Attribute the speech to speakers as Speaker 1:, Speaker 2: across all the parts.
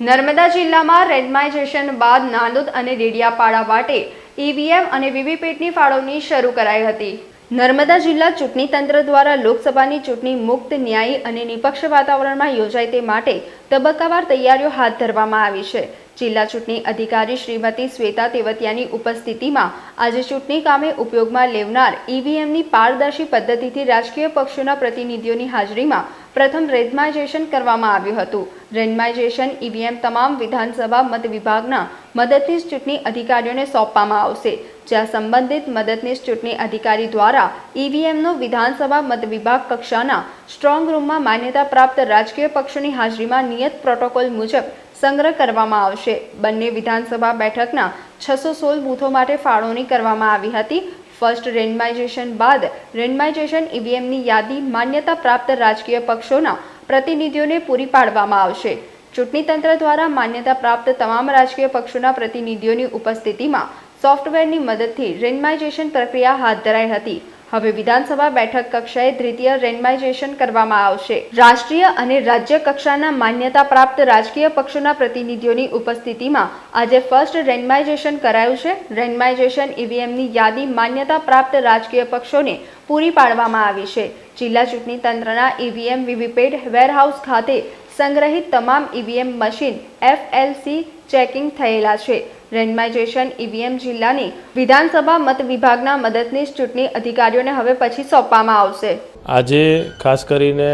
Speaker 1: નર્મદા જિલ્લામાં રેન્ડમાઇઝેશન બાદ નાંદોદ અને ડેડિયાપાડા માટે ઈવીએમ અને વીવીપેટની ફાળવણી શરૂ કરાઈ હતી. નર્મદા જિલ્લા ચૂંટણી તંત્ર દ્વારા લોકસભાની ચૂંટણી મુક્ત, ન્યાયી અને નિપક્ષ વાતાવરણમાં યોજાય તે માટે તબક્કાવાર તૈયારીઓ હાથ ધરવામાં આવી છે. જિલ્લા ચૂંટણી અધિકારી શ્રીમતી શ્વેતા તેવતિયાની ઉપસ્થિતિમાં આજે ચૂંટણી કામે ઉપયોગમાં લેવનાર ઈવીએમની પારદર્શી પદ્ધતિથી રાજકીય પક્ષોના પ્રતિનિધિઓની હાજરીમાં પ્રથમ રેન્ડમાઇઝેશન કરવામાં આવ્યું હતું. રેન્ડમાઇઝેશન ઈવીએમ તમામ વિધાનસભા મત વિભાગના મદદનીશ ચૂંટણી અધિકારીઓને સોંપવામાં આવશે. જ્યાં સંબંધિત મદદનીશ ચૂંટણી અધિકારી દ્વારા ઈવીએમનો વિધાનસભા મત વિભાગ કક્ષાના સ્ટ્રોંગ રૂમમાં માન્યતા પ્રાપ્ત રાજકીય પક્ષોની હાજરીમાં નિયત પ્રોટોકોલ મુજબ સંગ્રહ કરવામાં આવશે. બંને વિધાનસભા બેઠકના છસો સોળ બૂથો માટે ફાળવણી કરવામાં આવી હતી. ફર્સ્ટ રેન્ડમાઇઝેશન બાદ રેન્ડમાઇઝેશન ઈવીએમની યાદી માન્યતા પ્રાપ્ત રાજકીય પક્ષોના પ્રતિનિધિઓને પૂરી પાડવામાં આવશે. ચૂંટણી તંત્ર દ્વારા માન્યતા પ્રાપ્ત તમામ રાજકીય પક્ષોના પ્રતિનિધિઓની ઉપસ્થિતિમાં સોફ્ટવેરની મદદથી રેન્ડમાઇઝેશન પ્રક્રિયા હાથ ધરાઈ હતી. હવે વિધાનસભા બેઠક કક્ષાએ દ્વિતીય રેન્ડમાઇઝેશન કરવામાં આવશે. રાષ્ટ્રીય અને રાજ્ય કક્ષાના માન્યતા પ્રાપ્ત રાજકીય પક્ષોના પ્રતિનિધિઓની ઉપસ્થિતિમાં આજે ફર્સ્ટ રેન્ડમાઇઝેશન કરાયું છે. રેન્ડમાઇઝેશન ઈવીએમની યાદી માન્યતા પ્રાપ્ત રાજકીય પક્ષોને પૂરી પાડવામાં આવી છે. જિલ્લા ચૂંટણી તંત્રના ઈવીએમ વીવીપેટ વેરહાઉસ ખાતે સંગ્રહિત તમામ ઈવીએમ મશીન એફએલસી ચેકિંગ થયેલા છે. રેન્ડમાઇઝેશન ઈવીએમ જિલ્લાની વિધાનસભા મત વિભાગના મદદનીશ ચૂંટણી અધિકારીઓને હવે પછી સોંપવામાં આવશે.
Speaker 2: આજે ખાસ કરીને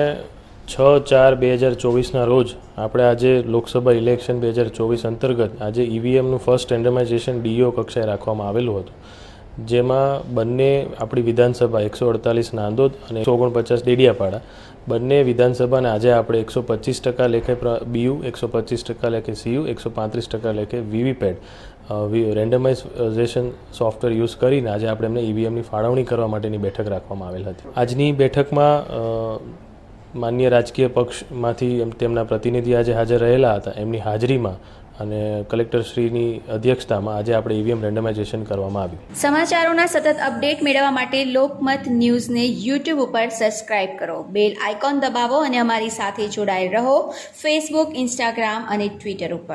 Speaker 2: છ ચાર બે હજાર ચોવીસના રોજ આપણે આજે લોકસભા ઇલેક્શન બે હજાર ચોવીસ અંતર્ગત આજે ઈવીએમનું ફર્સ્ટ રેન્ડમાઇઝેશન ડીઓ કક્ષાએ રાખવામાં આવેલું હતું. જેમાં બંને આપણી વિધાનસભા એકસો અડતાલીસ નાંદોદ અને એકસો ઓગણપચાસ ડેડિયાપાડા. બંને વિધાનસભાને આજે આપણે એકસો પચીસ ટકા લેખે બીયુ, એકસો પચીસ ટકા લેખે સીયુ, એકસો પાંત્રીસ ટકા લેખે વીવીપેડ રેન્ડમાઇઝેશન સોફ્ટવેર યુઝ કરીને આજે આપણે એમને ઈવીએમની ફાળવણી કરવા માટેની બેઠક રાખવામાં આવેલ હતી. આજની બેઠકમાં માન્ય રાજકીય પક્ષમાંથી તેમના પ્રતિનિધિ આજે હાજર રહેલા હતા. એમની હાજરીમાં અને કલેક્ટરશ્રીની અધ્યક્ષતામાં આજે આપણે ઈવીએમ રેન્ડમાઇઝેશન કરવામાં આવ્યું.
Speaker 3: સમાચારોના સતત અપડેટ મેળવવા માટે લોકમત ન્યૂઝને યુટ્યુબ ઉપર સબસ્ક્રાઇબ કરો. બેલ આઇકોન દબાવો અને અમારી સાથે જોડાયેલ રહો ફેસબુક, ઇન્સ્ટાગ્રામ અને ટ્વિટર ઉપર.